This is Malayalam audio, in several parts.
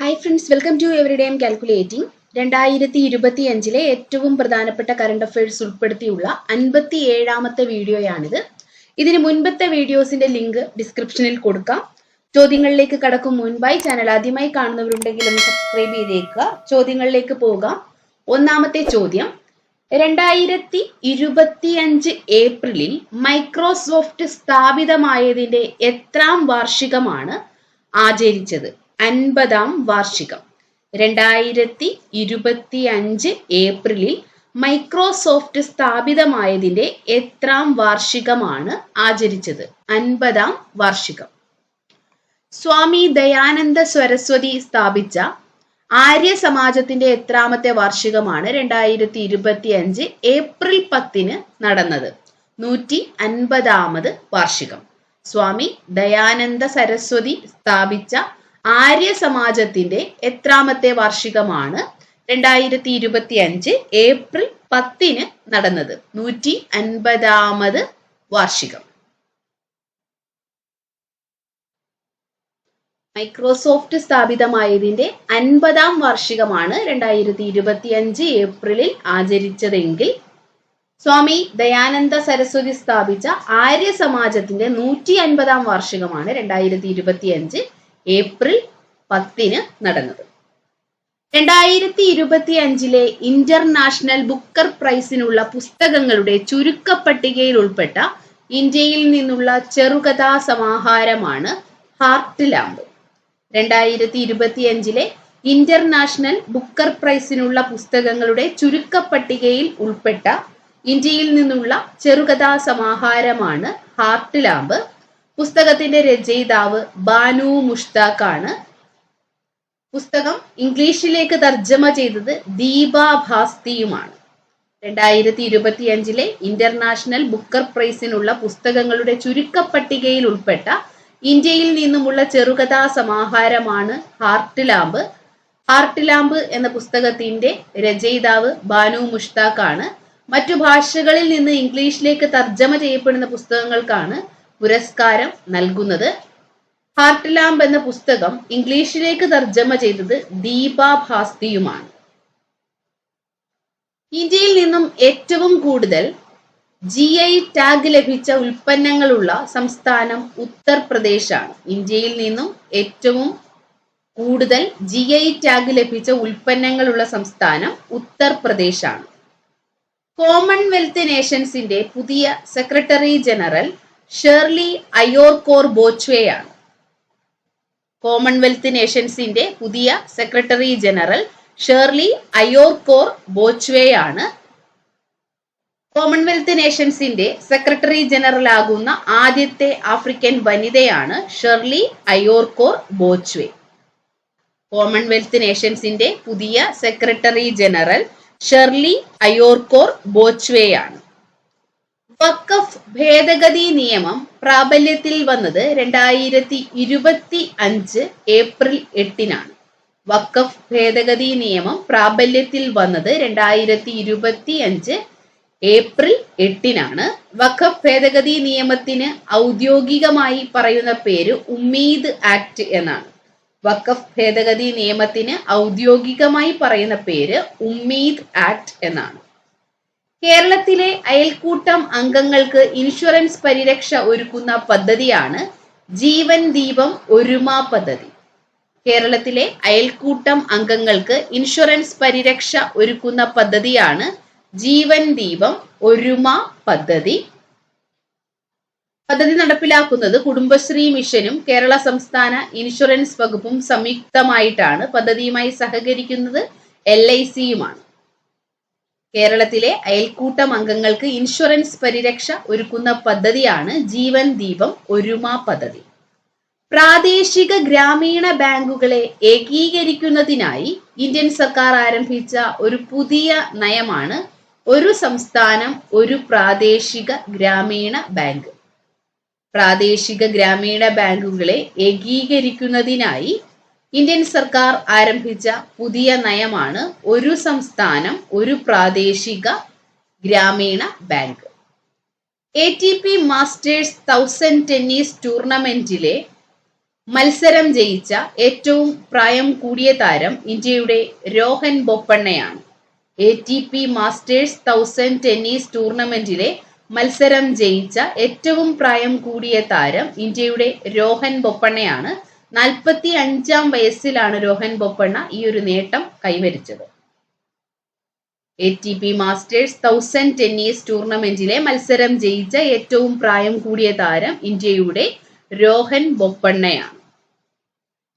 Hi friends welcome to every day calculating രണ്ടായിരത്തി ഇരുപത്തി അഞ്ചിലെ ഏറ്റവും പ്രധാനപ്പെട്ട കറണ്ട് അഫയേഴ്സ് ഉൾപ്പെടുത്തിയുള്ള അൻപത്തി ഏഴാമത്തെ വീഡിയോയാണിത്. ഇതിന് മുൻപത്തെ വീഡിയോസിന്റെ ലിങ്ക് ഡിസ്ക്രിപ്ഷനിൽ കൊടുക്കാം. ചോദ്യങ്ങളിലേക്ക് കടക്കും മുൻപായി ചാനൽ ആദ്യമായി കാണുന്നവരുണ്ടെങ്കിൽ ഒന്ന് സബ്സ്ക്രൈബ് ചെയ്തേക്കുക. ചോദ്യങ്ങളിലേക്ക് പോകാം. ഒന്നാമത്തെ ചോദ്യം. രണ്ടായിരത്തി ഇരുപത്തിയഞ്ച് ഏപ്രിലിൽ മൈക്രോസോഫ്റ്റ് സ്ഥാപിതമായതിന്റെ എത്രാം വാർഷികമാണ് ആചരിച്ചത്? അൻപതാം വാർഷികം. രണ്ടായിരത്തി ഇരുപത്തി അഞ്ച് ഏപ്രിലിൽ മൈക്രോസോഫ്റ്റ് സ്ഥാപിതമായതിന്റെ എത്രാം വാർഷികമാണ് ആചരിച്ചത്. അൻപതാം വാർഷികം. സ്വാമി ദയാനന്ദ സരസ്വതി സ്ഥാപിച്ച ആര്യ സമാജത്തിന്റെ എത്രാമത്തെ വാർഷികമാണ് രണ്ടായിരത്തി ഇരുപത്തി അഞ്ച് ഏപ്രിൽ പത്തിന് നടന്നത്. നൂറ്റി അൻപതാമത് വാർഷികം. സ്വാമി ദയാനന്ദ സരസ്വതി സ്ഥാപിച്ച ആര്യ സമാജത്തിന്റെ എത്രാമത്തെ വാർഷികമാണ് രണ്ടായിരത്തി ഇരുപത്തി അഞ്ച് ഏപ്രിൽ പത്തിന് നടന്നത്. നൂറ്റി അൻപതാമത് വാർഷികം. മൈക്രോസോഫ്റ്റ് സ്ഥാപിതമായതിന്റെ അൻപതാം വാർഷികമാണ് രണ്ടായിരത്തി ഇരുപത്തി അഞ്ച് ഏപ്രിലിൽ ആചരിച്ചതെങ്കിൽ സ്വാമി ദയാനന്ദ സരസ്വതി സ്ഥാപിച്ച ആര്യ സമാജത്തിന്റെ നൂറ്റി അൻപതാം വാർഷികമാണ് രണ്ടായിരത്തി ഇരുപത്തി അഞ്ച് ഏപ്രിൽ പത്തിന് നടന്നത്. രണ്ടായിരത്തി ഇരുപത്തി അഞ്ചിലെ ഇന്റർനാഷണൽ ബുക്കർ പ്രൈസിനുള്ള പുസ്തകങ്ങളുടെ ചുരുക്കപ്പട്ടികയിൽ ഉൾപ്പെട്ട ഇന്ത്യയിൽ നിന്നുള്ള ചെറുകഥാ സമാഹാരമാണ് ഹാർട്ട് ലാമ്പ്. രണ്ടായിരത്തി ഇരുപത്തി അഞ്ചിലെ ഇന്റർനാഷണൽ ബുക്കർ പ്രൈസിനുള്ള പുസ്തകങ്ങളുടെ ചുരുക്കപ്പട്ടികയിൽ ഉൾപ്പെട്ട ഇന്ത്യയിൽ നിന്നുള്ള ചെറുകഥാ സമാഹാരമാണ് ഹാർട്ട് ലാമ്പ്. പുസ്തകത്തിന്റെ രചയിതാവ് ബാനു മുഷ്താഖ് ആണ് പുസ്തകം ഇംഗ്ലീഷിലേക്ക് തർജമ ചെയ്തത് ദീപ ഭാസ്തിയുമാണ്. രണ്ടായിരത്തി ഇരുപത്തി അഞ്ചിലെ ഇന്റർനാഷണൽ ബുക്കർ പ്രൈസിനുള്ള പുസ്തകങ്ങളുടെ ചുരുക്കപ്പട്ടികയിൽ ഉൾപ്പെട്ട ഇന്ത്യയിൽ നിന്നുമുള്ള ചെറുകഥാ സമാഹാരമാണ് ഹാർട്ട് ലാമ്പ് ഹാർട്ട് ലാമ്പ് എന്ന പുസ്തകത്തിന്റെ രചയിതാവ് ബാനു മുഷ്താഖ് ആണ് മറ്റു ഭാഷകളിൽ നിന്ന് ഇംഗ്ലീഷിലേക്ക് തർജമ ചെയ്യപ്പെടുന്ന പുസ്തകങ്ങൾക്കാണ് പുരസ്കാരം നൽകുന്നത്. ഹാർട്ട് ലാമ്പ് എന്ന പുസ്തകം ഇംഗ്ലീഷിലേക്ക് തർജമ ചെയ്തത് ദീപ ഭാസ്തിയുമാണ്. ഇന്ത്യയിൽ നിന്നും ഏറ്റവും കൂടുതൽ ജി ഐ ടാഗ് ലഭിച്ച ഉൽപ്പന്നങ്ങളുള്ള സംസ്ഥാനം ഉത്തർപ്രദേശാണ്. ഇന്ത്യയിൽ നിന്നും ഏറ്റവും കൂടുതൽ ജി ഐ ടാഗ് ലഭിച്ച ഉൽപ്പന്നങ്ങളുള്ള സംസ്ഥാനം ഉത്തർപ്രദേശാണ്. കോമൺവെൽത്ത് നേഷൻസിന്റെ പുതിയ സെക്രട്ടറി ജനറൽ ഷേർലി അയോർകോർ ബോച്ച്വേയാണ്. കോമൺവെൽത്ത് നേഷൻസിന്റെ പുതിയ സെക്രട്ടറി ജനറൽ ഷേർലി അയോർകോർ ബോച്ച്വേയാണ്. കോമൺവെൽത്ത് നേഷൻസിന്റെ സെക്രട്ടറി ജനറൽ ആകുന്ന ആദ്യത്തെ ആഫ്രിക്കൻ വനിതയാണ് ഷെർലി അയോർകോർ ബോച്ച്വേ. കോമൺവെൽത്ത് നേഷൻസിന്റെ പുതിയ സെക്രട്ടറി ജനറൽ ഷെർലി അയോർകോർ ബോച്ച്വേയാണ്. വക്കഫ് ഭേദഗതി നിയമം പ്രാബല്യത്തിൽ വന്നത് രണ്ടായിരത്തി ഇരുപത്തി അഞ്ച് ഏപ്രിൽ എട്ടിനാണ്. വഖഫ് ഭേദഗതി നിയമം പ്രാബല്യത്തിൽ വന്നത് രണ്ടായിരത്തി ഇരുപത്തി അഞ്ച് ഏപ്രിൽ എട്ടിനാണ്. വഖഫ് ഭേദഗതി നിയമത്തിന് ഔദ്യോഗികമായി പറയുന്ന പേര് ഉമ്മീദ് ആക്ട് എന്നാണ്. വഖഫ് ഭേദഗതി നിയമത്തിന് ഔദ്യോഗികമായി പറയുന്ന പേര് ഉമ്മീദ് ആക്ട് എന്നാണ്. കേരളത്തിലെ അയൽക്കൂട്ടം അംഗങ്ങൾക്ക് ഇൻഷുറൻസ് പരിരക്ഷ ഒരുക്കുന്ന പദ്ധതിയാണ് ജീവൻ ദീപം ഒരുമ പദ്ധതി. കേരളത്തിലെ അയൽക്കൂട്ടം അംഗങ്ങൾക്ക് ഇൻഷുറൻസ് പരിരക്ഷ ഒരുക്കുന്ന പദ്ധതിയാണ് ജീവൻ ദീപം ഒരുമ പദ്ധതി. പദ്ധതി നടപ്പിലാക്കുന്നത് കുടുംബശ്രീ മിഷനും കേരള സംസ്ഥാന ഇൻഷുറൻസ് വകുപ്പും സംയുക്തമായിട്ടാണ് പദ്ധതിയുമായി സഹകരിക്കുന്നത് എൽ ഐ സിയുമാണ്. കേരളത്തിലെ അയൽക്കൂട്ടം അംഗങ്ങൾക്ക് ഇൻഷുറൻസ് പരിരക്ഷ ഒരുക്കുന്ന പദ്ധതിയാണ് ജീവൻ ദീപം ഒരുമ പദ്ധതി. പ്രാദേശിക ഗ്രാമീണ ബാങ്കുകളെ ഏകീകരിക്കുന്നതിനായി ഇന്ത്യൻ സർക്കാർ ആരംഭിച്ച ഒരു പുതിയ നയമാണ് ഒരു സംസ്ഥാനം ഒരു പ്രാദേശിക ഗ്രാമീണ ബാങ്ക്. പ്രാദേശിക ഗ്രാമീണ ബാങ്കുകളെ ഏകീകരിക്കുന്നതിനായി ഇന്ത്യൻ സർക്കാർ ആരംഭിച്ച പുതിയ നയമാണ് ഒരു സംസ്ഥാനം ഒരു പ്രാദേശിക ഗ്രാമീണ bank. A T P masters thousand tennis ടൂർണമെന്റിലെ മത്സരം ജയിച്ച ഏറ്റവും പ്രായം കൂടിയ താരം ഇന്ത്യയുടെ Rohan ബൊപ്പണ്ണയാണ്. A T P masters thousand tennis ടൂർണമെന്റിലെ മത്സരം ജയിച്ച ഏറ്റവും പ്രായം കൂടിയ താരം ഇന്ത്യയുടെ രോഹൻ ബൊപ്പണ്ണയാണ്. നാൽപ്പത്തി അഞ്ചാം വയസ്സിലാണ് രോഹൻ ബൊപ്പണ്ണ ഈ ഒരു നേട്ടം കൈവരിച്ചത്. A T P masters thousand tennis ടൂർണമെന്റിലെ മത്സരം ജയിച്ച ഏറ്റവും പ്രായം കൂടിയ താരം ഇന്ത്യയുടെ രോഹൻ ബൊപ്പണ്ണയാണ്.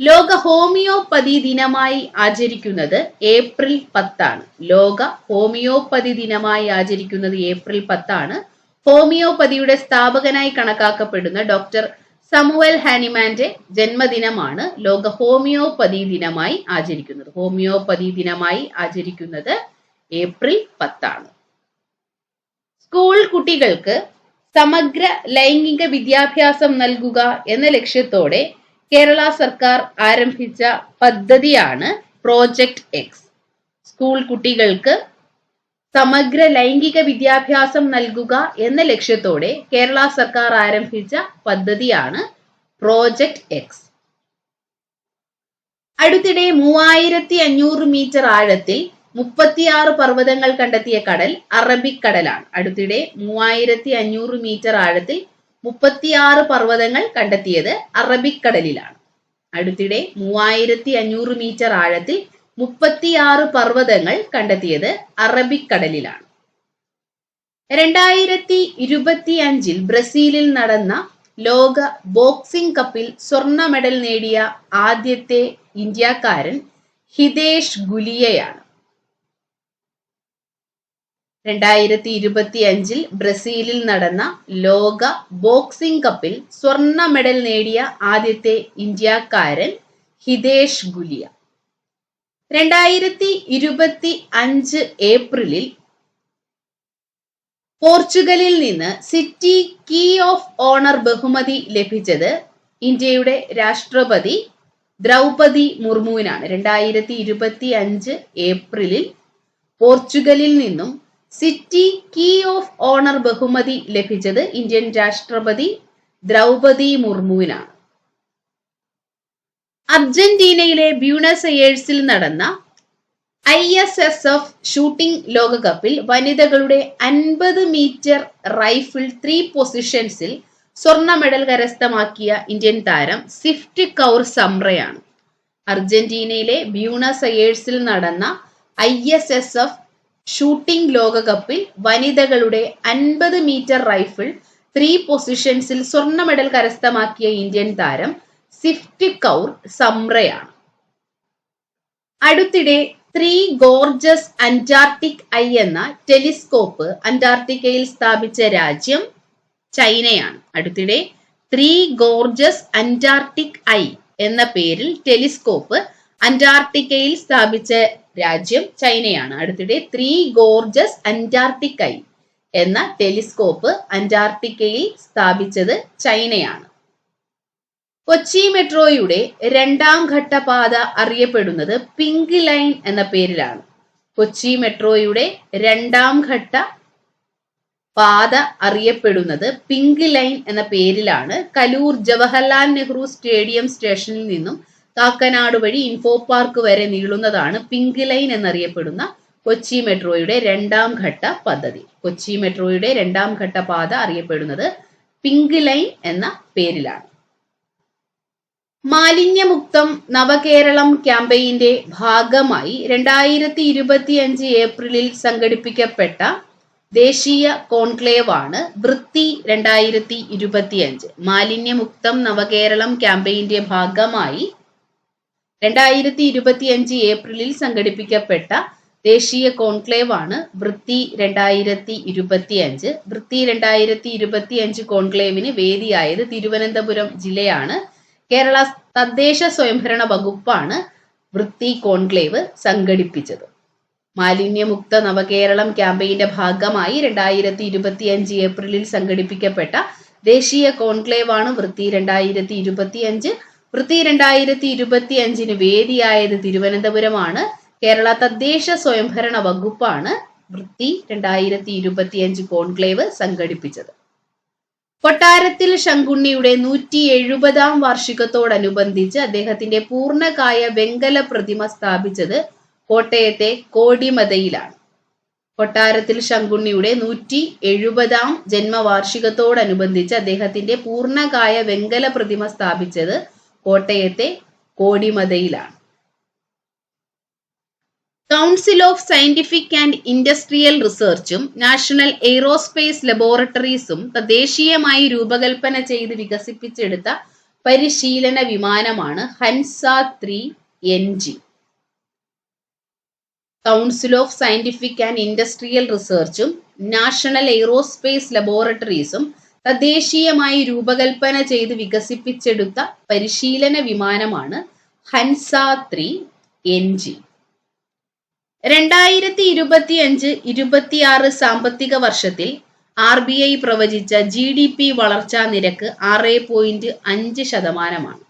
ലോക ഹോമിയോപ്പതി ദിനമായി ആചരിക്കുന്നത് ഏപ്രിൽ പത്താണ്. ലോക ഹോമിയോപ്പതി ദിനമായി ആചരിക്കുന്നത് ഏപ്രിൽ പത്താണ്. ഹോമിയോപ്പതിയുടെ സ്ഥാപകനായി കണക്കാക്കപ്പെടുന്ന ഡോക്ടർ സമുവൽ ഹാനിമാന്റെ ജന്മദിനമാണ്. ലോക ഹോമിയോപ്പതി ദിനമായി ആചരിക്കുന്നത്. ഹോമിയോപ്പതി ദിനമായി ആചരിക്കുന്നത് ഏപ്രിൽ പത്താണ്. സ്കൂൾ കുട്ടികൾക്ക് സമഗ്ര ലൈംഗിക വിദ്യാഭ്യാസം നൽകുക എന്ന ലക്ഷ്യത്തോടെ കേരള സർക്കാർ ആരംഭിച്ച പദ്ധതിയാണ് പ്രോജക്റ്റ് എക്സ് സ്കൂൾ കുട്ടികൾക്ക് സമഗ്ര ലൈംഗിക വിദ്യാഭ്യാസം നൽകുക എന്ന ലക്ഷ്യത്തോടെ കേരള സർക്കാർ ആരംഭിച്ച പദ്ധതിയാണ് പ്രോജക്റ്റ് എക്സ് അടുത്തിടെ മൂവായിരത്തി അഞ്ഞൂറ് മീറ്റർ ആഴത്തിൽ മുപ്പത്തിയാറ് പർവതങ്ങൾ കണ്ടെത്തിയ കടൽ അറബിക് കടലാണ് അടുത്തിടെ മൂവായിരത്തി അഞ്ഞൂറ് മീറ്റർ ആഴത്തിൽ മുപ്പത്തിയാറ് പർവതങ്ങൾ കണ്ടെത്തിയത് അറബിക് കടലിലാണ് അടുത്തിടെ മൂവായിരത്തി അഞ്ഞൂറ് മീറ്റർ ആഴത്തിൽ മുപ്പത്തിയാറ് പർവതങ്ങൾ കണ്ടെത്തിയത് അറബിക്കടലിലാണ്. രണ്ടായിരത്തി ഇരുപത്തി അഞ്ചിൽ ബ്രസീലിൽ നടന്ന ലോക ബോക്സിംഗ് കപ്പിൽ സ്വർണ മെഡൽ നേടിയ ആദ്യത്തെ ഇന്ത്യക്കാരൻ ഹിതേഷ് ഗുലിയയാണ്. രണ്ടായിരത്തി ഇരുപത്തി അഞ്ചിൽ ബ്രസീലിൽ നടന്ന ലോക ബോക്സിംഗ് കപ്പിൽ സ്വർണ മെഡൽ നേടിയ ആദ്യത്തെ ഇന്ത്യക്കാരൻ ഹിതേഷ് ഗുലിയ. രണ്ടായിരത്തി ഇരുപത്തി അഞ്ച് ഏപ്രിലിൽ പോർച്ചുഗലിൽ നിന്ന് സിറ്റി കീ ഓഫ് ഓണർ ബഹുമതി ലഭിച്ചത് ഇന്ത്യയുടെ രാഷ്ട്രപതി ദ്രൗപതി മുർമുവിനാണ്. രണ്ടായിരത്തി ഇരുപത്തി അഞ്ച് ഏപ്രിലിൽ പോർച്ചുഗലിൽ നിന്നും സിറ്റി കീ ഓഫ് ഓണർ ബഹുമതി ലഭിച്ചത് ഇന്ത്യൻ രാഷ്ട്രപതി ദ്രൗപതി മുർമുവിനാണ്. അർജന്റീനയിലെ ബ്യൂണസ് എയേഴ്സിൽ നടന്ന I S S F shooting ലോകകപ്പിൽ വനിതകളുടെ അൻപത് മീറ്റർ റൈഫിൾ ത്രീ പൊസിഷൻസിൽ സ്വർണ മെഡൽ കരസ്ഥമാക്കിയ ഇന്ത്യൻ താരം സിഫ്റ്റ് കൗർ സംറയാണ് അർജന്റീനയിലെ ബ്യൂണസ് അയേഴ്സിൽ നടന്ന I S S F shooting ലോകകപ്പിൽ വനിതകളുടെ അൻപത് മീറ്റർ റൈഫിൾ ത്രീ പൊസിഷൻസിൽ സ്വർണ മെഡൽ കരസ്ഥമാക്കിയ ഇന്ത്യൻ താരം സിഫ്റ്റ് കൗർ സംറയാണ്. അടുത്തിടെ ത്രീ ഗോർജസ് അന്റാർട്ടിക് ഐ എന്ന ടെലിസ്കോപ്പ് അന്റാർട്ടിക്കയിൽ സ്ഥാപിച്ച രാജ്യം ചൈനയാണ്. അടുത്തിടെ ത്രീ ഗോർജസ് അന്റാർട്ടിക് ഐ എന്ന പേരിൽ ടെലിസ്കോപ്പ് അന്റാർട്ടിക്കയിൽ സ്ഥാപിച്ച രാജ്യം ചൈനയാണ്. അടുത്തിടെ ത്രീ ഗോർജസ് അന്റാർട്ടിക് ഐ എന്ന ടെലിസ്കോപ്പ് അന്റാർട്ടിക്കയിൽ സ്ഥാപിച്ചത് ചൈനയാണ്. കൊച്ചി മെട്രോയുടെ രണ്ടാം ഘട്ട പാത അറിയപ്പെടുന്നത് പിങ്ക് ലൈൻ എന്ന പേരിലാണ്. കൊച്ചി മെട്രോയുടെ രണ്ടാം ഘട്ട പാത അറിയപ്പെടുന്നത് പിങ്ക് ലൈൻ എന്ന പേരിലാണ്. കലൂർ ജവഹർലാൽ നെഹ്റു സ്റ്റേഡിയം സ്റ്റേഷനിൽ നിന്നും കാക്കനാട് വഴി ഇൻഫോ പാർക്ക് വരെ നീളുന്നതാണ് പിങ്ക് ലൈൻ എന്നറിയപ്പെടുന്ന കൊച്ചി മെട്രോയുടെ രണ്ടാം ഘട്ട പദ്ധതി. കൊച്ചി മെട്രോയുടെ രണ്ടാം ഘട്ട പാത അറിയപ്പെടുന്നത് പിങ്ക് ലൈൻ എന്ന പേരിലാണ്. മാലിന്യമുക്തം നവകേരളം ക്യാമ്പയിന്റെ ഭാഗമായി രണ്ടായിരത്തി ഇരുപത്തിയഞ്ച് ഏപ്രിലിൽ സംഘടിപ്പിക്കപ്പെട്ട ദേശീയ കോൺക്ലേവാണ് വൃത്തി രണ്ടായിരത്തി ഇരുപത്തിയഞ്ച് മാലിന്യമുക്തം നവകേരളം ക്യാമ്പയിന്റെ ഭാഗമായി രണ്ടായിരത്തി ഇരുപത്തിയഞ്ച് ഏപ്രിലിൽ സംഘടിപ്പിക്കപ്പെട്ട ദേശീയ കോൺക്ലേവാണ് വൃത്തി രണ്ടായിരത്തി ഇരുപത്തിയഞ്ച് വൃത്തി രണ്ടായിരത്തി ഇരുപത്തിയഞ്ച് കോൺക്ലേവിന് വേദിയായത് തിരുവനന്തപുരം ജില്ലയാണ്. കേരള തദ്ദേശ സ്വയംഭരണ വകുപ്പാണ് വൃത്തി കോൺക്ലേവ് സംഘടിപ്പിച്ചത്. മാലിന്യമുക്ത നവകേരളം ക്യാമ്പയിന്റെ ഭാഗമായി രണ്ടായിരത്തി ഇരുപത്തി അഞ്ച് ഏപ്രിലിൽ സംഘടിപ്പിക്കപ്പെട്ട ദേശീയ കോൺക്ലേവാണ് വൃത്തി രണ്ടായിരത്തി ഇരുപത്തി അഞ്ച് വൃത്തി രണ്ടായിരത്തി ഇരുപത്തി അഞ്ചിന് വേദിയായത് തിരുവനന്തപുരമാണ്. കേരള തദ്ദേശ സ്വയംഭരണ വകുപ്പാണ് വൃത്തി രണ്ടായിരത്തി ഇരുപത്തി അഞ്ച് കോൺക്ലേവ് സംഘടിപ്പിച്ചത്. കൊട്ടാരത്തിൽ ശങ്കുണ്ണിയുടെ നൂറ്റി എഴുപതാം വാർഷികത്തോടനുബന്ധിച്ച് അദ്ദേഹത്തിന്റെ പൂർണകായ വെങ്കല പ്രതിമ സ്ഥാപിച്ചത് കോട്ടയത്തെ കോടിമതയിലാണ്. കൊട്ടാരത്തിൽ ശങ്കുണ്ണിയുടെ നൂറ്റി എഴുപതാം ജന്മവാർഷികത്തോടനുബന്ധിച്ച് അദ്ദേഹത്തിന്റെ പൂർണകായ വെങ്കല പ്രതിമ സ്ഥാപിച്ചത് കോട്ടയത്തെ കോടിമതയിലാണ്. Council of scientific and industrial റിസർച്ചും national aerospace ലബോറട്ടറീസും തദ്ദേശീയമായി രൂപകൽപ്പന ചെയ്ത് വികസിപ്പിച്ചെടുത്ത പരിശീലന വിമാനമാണ് Hansa three N G. Council of scientific and industrial റിസർച്ചും national aerospace ലബോറട്ടറീസും തദ്ദേശീയമായി രൂപകൽപ്പന ചെയ്ത് വികസിപ്പിച്ചെടുത്ത പരിശീലന വിമാനമാണ് ഹൻസ ത്രീ എൻ ജി. രണ്ടായിരത്തി ഇരുപത്തി അഞ്ച് ഇരുപത്തിയാറ് സാമ്പത്തിക വർഷത്തിൽ ആർ ബി ഐ പ്രവചിച്ച ജി ഡി പി വളർച്ചാ നിരക്ക് ആറ് പോയിന്റ് അഞ്ച് ശതമാനമാണ്.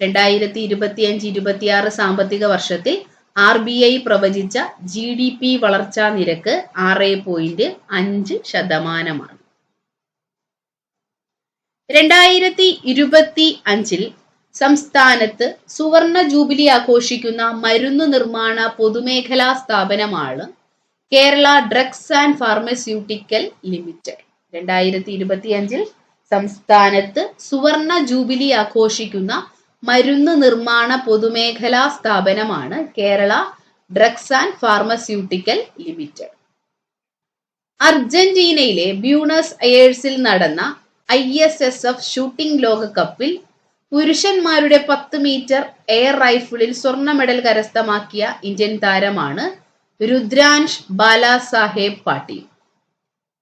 രണ്ടായിരത്തി ഇരുപത്തി അഞ്ച് ഇരുപത്തിയാറ് സാമ്പത്തിക വർഷത്തിൽ ആർ ബി ഐ പ്രവചിച്ച ജി ഡി പി വളർച്ചാ നിരക്ക് ആറ് പോയിന്റ് അഞ്ച് ശതമാനമാണ്. രണ്ടായിരത്തി ഇരുപത്തി അഞ്ചിൽ സംസ്ഥാനത്ത് സുവർണ ജൂബിലി ആഘോഷിക്കുന്ന മരുന്ന് നിർമ്മാണ പൊതുമേഖലാ സ്ഥാപനമാണ് Kerala drugs and pharmaceutical limited. രണ്ടായിരത്തി ഇരുപത്തി അഞ്ചിൽ സംസ്ഥാനത്ത് സുവർണ ജൂബിലി ആഘോഷിക്കുന്ന മരുന്ന് നിർമ്മാണ പൊതുമേഖലാ സ്ഥാപനമാണ് Kerala drugs and pharmaceutical limited. അർജന്റീനയിലെ Buenos അയേഴ്സിൽ നടന്ന I S S F shooting ലോകകപ്പിൽ പുരുഷന്മാരുടെ പത്ത് മീറ്റർ എയർ റൈഫിളിൽ സ്വർണ മെഡൽ കരസ്ഥമാക്കിയ ഇന്ത്യൻ താരമാണ് രുദ്രാൻഷ് ബാലാസാഹേബ് പാട്ടീൽ.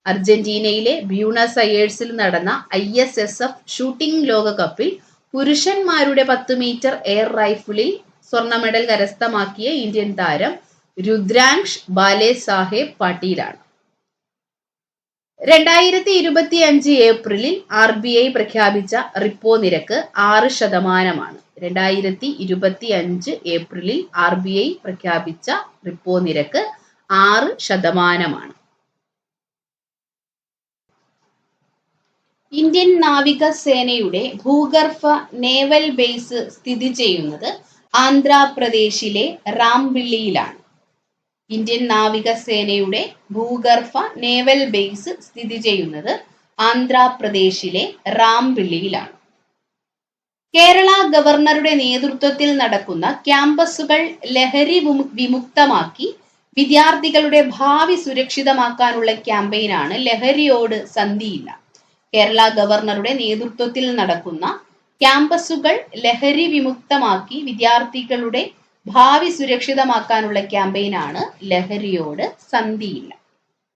അർജന്റീനയിലെ ബ്യൂണസ് അയേഴ്സിൽ നടന്ന I S S F shooting ലോകകപ്പിൽ പുരുഷന്മാരുടെ പത്ത് മീറ്റർ എയർ റൈഫിളിൽ സ്വർണ മെഡൽ കരസ്ഥമാക്കിയ ഇന്ത്യൻ താരം രുദ്രാൻഷ് ബാലെ സാഹേബ് പാട്ടീലാണ്. രണ്ടായിരത്തി ഇരുപത്തി അഞ്ച് ഏപ്രിലിൽ ആർ ബി ഐ പ്രഖ്യാപിച്ച റിപ്പോ നിരക്ക് ആറ് ശതമാനമാണ്. രണ്ടായിരത്തി ഇരുപത്തി അഞ്ച് ഏപ്രിലിൽ ആർ ബി ഐ പ്രഖ്യാപിച്ച റിപ്പോ നിരക്ക് ആറ് ശതമാനമാണ്. ഇന്ത്യൻ നാവികസേനയുടെ ഭൂഗർഭ നേവൽ ബേസ് സ്ഥിതി ചെയ്യുന്നത് ആന്ധ്രാപ്രദേശിലെ റാംബിള്ളിയിലാണ് ഇന്ത്യൻ നാവികസേനയുടെ ഭൂഗർഭ നേവൽ ബേസ് സ്ഥിതി ചെയ്യുന്നത് ആന്ധ്രാപ്രദേശിലെ റാംപിള്ളിയിലാണ്. കേരള ഗവർണറുടെ നേതൃത്വത്തിൽ നടക്കുന്ന ക്യാമ്പസുകൾ ലഹരി വിമുക്തമാക്കി വിദ്യാർത്ഥികളുടെ ഭാവി സുരക്ഷിതമാക്കാനുള്ള ക്യാമ്പയിനാണ് ലഹരിയോട് സന്ധിയില്ല. കേരള ഗവർണറുടെ നേതൃത്വത്തിൽ നടക്കുന്ന ക്യാമ്പസുകൾ ലഹരി വിമുക്തമാക്കി വിദ്യാർത്ഥികളുടെ ഭാവി സുരക്ഷിതമാക്കാനുള്ള ക്യാമ്പയിനാണ് ലഹരിയോട് സന്ധിയില്ല.